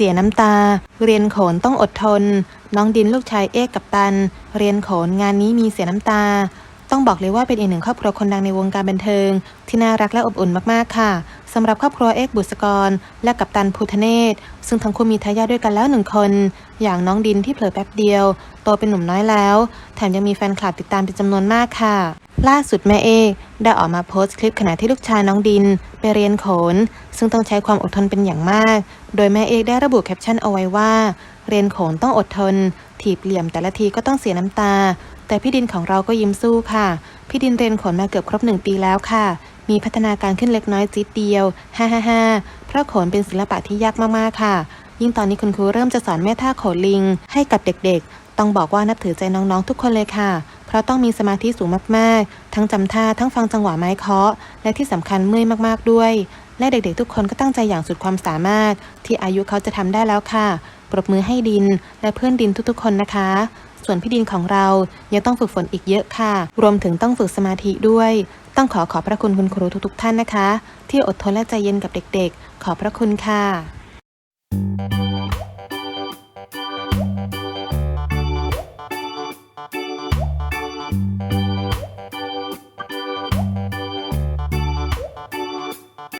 เสียน้ำตา เรียนโขนต้องอดทน น้องดินลูกชายเอกกับตัน เรียนโขนงานนี้มีเสียน้ำตา ต้องบอกเลยว่าเป็นอีกหนึ่งครอบครัวคนดังในวงการบันเทิง ที่น่ารักและอบอุ่นมากๆค่ะสำหรับครอบครัวเอกบุษกร และกัปตันภูทะเนศซึ่งทั้งคู่มีทายาทด้วยกันแล้วหนึ่งคน อย่างน้องดินที่เผลอแป๊บเดียวโตเป็นหนุ่มน้อยแล้ว แถมยังมีแฟนคลับติดตามเป็นจำนวนมากค่ะ ล่าสุดแม่เอกได้ออกมาโพสต์คลิปขณะที่ลูกชายน้องดิน ไปเรียนโขน ซึ่งต้องใช้ความอดทนเป็นอย่างมาก โดยแม่เอกได้ระบุแคปชั่นเอาไว้ว่า เรียนโขนต้องอดทน ถีบเหลี่ยมแต่ละทีก็ต้องเสียน้ำตา แต่พี่ดินของเราก็ยิ้มสู้ค่ะ พี่ดินเรียนโขนมาเกือบครบหนึ่งปีแล้วค่ะ มีพัฒนาการขึ้นเล็กน้อยจิดเดียวฮ่าฮ่าฮ่าเพราะโขนเป็นศิลปะที่ยากมากๆค่ะ ยิ่งตอนนี้คุณครูเริ่มจะสอนแม่ท่าโขนลิง ให้กับเด็กๆ ต้องบอกว่านับถือใจน้องๆทุกคนเลยค่ะ เพราะต้องมีสมาธิสูงมากๆ ทั้งจำท่าทั้งฟังจังหวะไม้เคาะ และที่สำคัญเมื่อยมากๆด้วย และเด็กๆทุกคนก็ตั้งใจอย่างสุดความสามารถ ที่อายุเขาจะทำได้แล้วค่ะ ปรบมือให้ดินและเพื่อนดินทุกๆ คนนะคะ ส่วนพี่ดินของเรายังต้องฝึกฝนอีกเยอะค่ะ รวมถึงต้องฝึกสมาธิด้วย ต้องขอขอบพระคุณคุณครูทุกๆ ท่านนะคะ ที่อดทนและใจเย็นกับเด็กๆ ขอบพระคุณค่ะ